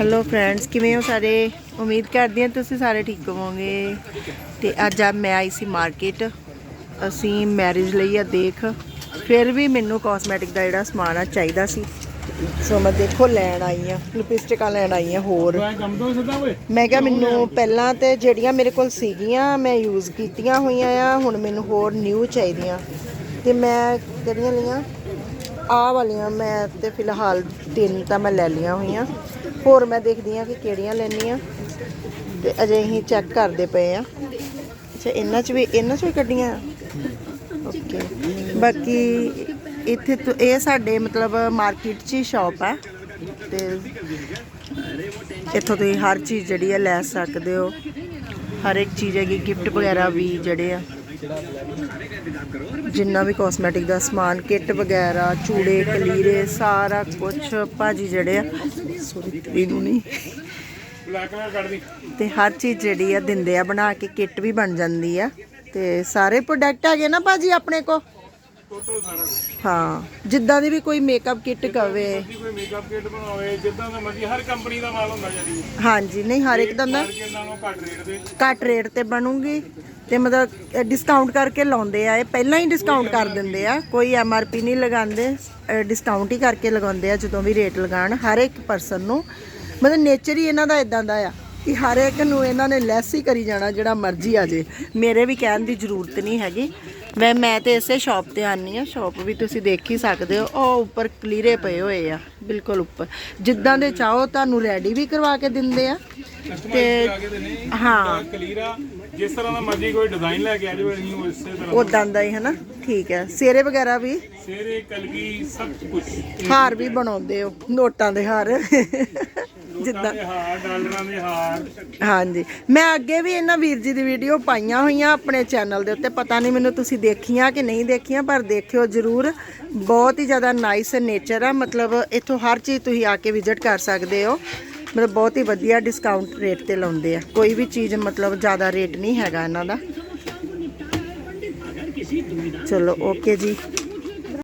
Hello friends ਕਿਵੇਂ ਹੋ ਸਾਰੇ? ਉਮੀਦ ਕਰਦੀ ਹਾਂ ਤੁਸੀਂ ਸਾਰੇ ਠੀਕ ਹੋਵੋਗੇ। ਤੇ ਅੱਜ ਆ ਮੈਂ ਆਈ ਸੀ ਮਾਰਕੀਟ ਅਸੀਂ ਮੈਰਿਜ ਲਈ ਆ ਦੇਖ। ਫਿਰ ਵੀ ਮੈਨੂੰ ਕਾਸਮੈਟਿਕ ਦਾ ਜਿਹੜਾ ਸਮਾਨ ਆ ਚਾਹੀਦਾ ਸੀ। ਸੋ ਮੈਂ ਦੇਖੋ ਲੈਣ ਆਈ ਆ ਲਿਪਸਟਿਕਾਂ ਲੈਣ ਆਈ ਆ ਹੋਰ। ਮੈਂ ਕਿਹਾ ਮੈਨੂੰ ਪਹਿਲਾਂ ਤੇ ਜਿਹੜੀਆਂ ਮੇਰੇ ਕੋਲ ਸੀਗੀਆਂ, ਮੈਂ ਯੂਜ਼ ਕੀਤੀਆਂ ਹੋਈਆਂ ਆ, ਹੁਣ ਮੈਨੂੰ ਹੋਰ ਨਿਊ ਚਾਹੀਦੀਆਂ। ਤੇ ਮੈਂ ਕਿਹੜੀਆਂ ਲਈਆਂ? ਆਹ ਵਾਲੀਆਂ ਮੈਂ ਤੇ ਫਿਲਹਾਲ ਤਿੰਨ ਤਾਂ ਮੈਂ ਲੈ ਲਈਆਂ ਹੋਈਆਂ। ਹੋਰ ਮੈਂ ਦੇਖਦੀ ਆ ਕਿ ਕਿਹੜੀਆਂ ਲੈਣੀਆਂ ਤੇ ਅਜੇ ਅਸੀਂ ਚੈੱਕ ਕਰਦੇ ਪਏ ਆ ਅੱਛਾ, ਇਹਨਾਂ 'ਚ ਵੀ, ਇਹਨਾਂ 'ਚ ਵੀ ਕੱਢੀਆਂ? ਓਕੇ ਬਾਕੀ ਇੱਥੇ ਤੋਂ ਇਹ ਸਾਡੇ ਮਤਲਬ ਮਾਰਕੀਟ 'ਚ ਹੀ ਸ਼ਾਪ ਆ ਤੇ ਇੱਥੋਂ ਤੁਸੀਂ ਹਰ ਚੀਜ਼ ਜਿਹੜੀ ਆ ਲੈ ਸਕਦੇ ਹੋ। ਹਰ ਇੱਕ ਚੀਜ਼ ਹੈਗੀ ਗਿਫਟ ਵਗੈਰਾ ਵੀ ਜਿਹੜੇ ਆ। ਜਿੰਨਾ ਵੀ ਕਾਸਮੈਟਿਕ ਦਾ ਸਮਾਨ ਕਿੱਟ ਵਗੈਰਾ, ਚੂੜੇ, ਕਲੀਰੇ, ਸਾਰਾ ਕੁਝ ਭਾਜੀ ਜਿਹੜੇ ਆ ਸੋਰੀ ਨੂੰ ਨਹੀਂ। ਤੇ ਹਰ ਚੀਜ਼ ਜਿਹੜੀ ਆ ਦਿੰਦੇ ਆ, ਬਣਾ ਕੇ ਕਿੱਟ ਵੀ ਬਣ ਜਾਂਦੀ ਆ। ਤੇ ਸਾਰੇ ਪ੍ਰੋਡਕਟ ਹੈਗੇ ਨਾ ਭਾਜੀ ਆਪਣੇ ਕੋ ਟੋਟਲ ਸਾਰਾ ਕੁਝ ਹਾਂ ਜਿੱਦਾਂ ਦੀ ਵੀ ਕੋਈ ਮੇਕਅਪ ਕਿੱਟ ਕਵੇ। ਜੀ ਕੋਈ ਮੇਕਅਪ ਕਿਟ ਬਣਾਵੇ ਜਿੱਦਾਂ ਦਾ ਮਰਜ਼ੀ ਹਰ ਕੰਪਨੀ ਦਾ ਮਾਲ ਹੁੰਦਾ ਜੀ ਹਾਂਜੀ ਨਹੀਂ ਹਰ ਇੱਕ ਦਾ ਮਾਰਕੀਟ ਨਾਲੋਂ ਘੱਟ ਰੇਟ ਦੇ ਘੱਟ ਰੇਟ ਤੇ ਬਣੂਗੀ ਤੇ ਮਤਲਬ ਡਿਸਕਾਊਂਟ ਕਰਕੇ ਲਾਉਂਦੇ ਆ। ਇਹ ਪਹਿਲਾਂ ਹੀ ਡਿਸਕਾਊਂਟ ਕਰ ਦਿੰਦੇ ਆ। ਕੋਈ ਐਮ ਆਰ ਪੀ ਨਹੀਂ ਲਗਾਉਂਦੇ ਡਿਸਕਾਊਂਟ ਹੀ ਕਰਕੇ ਲਗਾਉਂਦੇ ਆ ਜਦੋਂ ਵੀ ਰੇਟ ਲਗਾਣ ਹਰ ਇੱਕ ਪਰਸਨ ਨੂੰ। ਮਤਲਬ ਨੇਚਰ ਹੀ ਇਹਨਾਂ ਦਾ ਇਦਾਂ ਦਾ ਆ ਕਿ ਹਰ ਇੱਕ ਨੂੰ ਇਹਨਾਂ ਨੇ ਲੈਸ ਹੀ ਕਰੀ ਜਾਣਾ ਜਿਹੜਾ ਮਰਜ਼ੀ ਆ ਜੇ ਮੇਰੇ ਵੀ ਕਹਿਣ ਦੀ ਜ਼ਰੂਰਤ ਨਹੀਂ ਹੈਗੀ। ਮੈਂ ਮੈਂ ਤੇ ਇਸੇ ਸ਼ਾਪ ਤੇ ਆਨੀ ਆ ਸ਼ਾਪ ਵੀ ਤੁਸੀਂ ਦੇਖ ਹੀ ਸਕਦੇ ਹੋ। ਉਹ ਉੱਪਰ ਕਲੀਰੇ ਪਏ ਹੋਏ ਆ। ਬਿਲਕੁਲ ਉੱਪਰ। ਜਿੱਦਾਂ ਦੇ ਚਾਹੋ ਤੁਹਾਨੂੰ ਰੈਡੀ ਵੀ ਕਰਵਾ ਕੇ ਦਿੰਦੇ ਆ। ਦੇਣੇ ਹਾਂ। ਕਲੀਰਾ ਜਿਸ ਤਰ੍ਹਾਂ ਦਾ ਮਰਜ਼ੀ ਕੋਈ ਡਿਜ਼ਾਈਨ ਲੈ ਕੇ ਆ ਜਾਵੇ ਅਸੀਂ ਉਸੇ ਤਰ੍ਹਾਂ ਉਦਾਂ ਦਾ ਹੀ ਹਨਾ? ਠੀਕ ਹੈ। ਸੇਰੇ ਵਗੈਰਾ ਵੀ? ਸੇਰੇ ਕਲਗੀ ਸਭ ਕੁਝ ਹਾਰ ਵੀ ਬਣਾਉਂਦੇ ਹੋ। ਨੋਟਾਂ ਦੇ ਹਾਰ। ਜਿੱਦਾਂ। ਹਾਰ ਡਾਲਰਾਂ ਦੇ ਹਾਰ। ਹਾਂਜੀ। ਮੈਂ ਅੱਗੇ ਵੀ ਇਹਨਾਂ ਵੀਰ ਜੀ ਦੀ ਵੀਡੀਓ ਪਾਈਆਂ ਹੋਈਆਂ ਆਪਣੇ ਚੈਨਲ ਦੇ ਉੱਤੇ। ਪਤਾ ਨਹੀਂ ਮੈਨੂੰ ਤੁਸੀਂ ਦੇਖੀਆਂ ਕਿ ਨਹੀਂ ਦੇਖੀਆਂ ਪਰ ਦੇਖਿਓ ਜਰੂਰ। ਬਹੁਤ ਹੀ ਜ਼ਿਆਦਾ ਨਾਈਸ ਨੇਚਰ ਆ। ਮਤਲਬ ਇੱਥੋਂ ਹਰ ਚੀਜ਼ ਤੁਸੀਂ ਆ ਕੇ ਵਿਜ਼ਿਟ ਕਰ ਸਕਦੇ ਹੋ। ਮਤਲਬ ਬਹੁਤ ਹੀ ਵਧੀਆ ਡਿਸਕਾਊਂਟ ਰੇਟ ਤੇ ਲਾਉਂਦੇ ਆ। ਕੋਈ ਵੀ ਚੀਜ਼ ਮਤਲਬ ਜ਼ਿਆਦਾ ਰੇਟ ਨਹੀਂ ਹੈਗਾ ਇਹਨਾਂ ਦਾ। ਚਲੋ ਓਕੇ ਜੀ।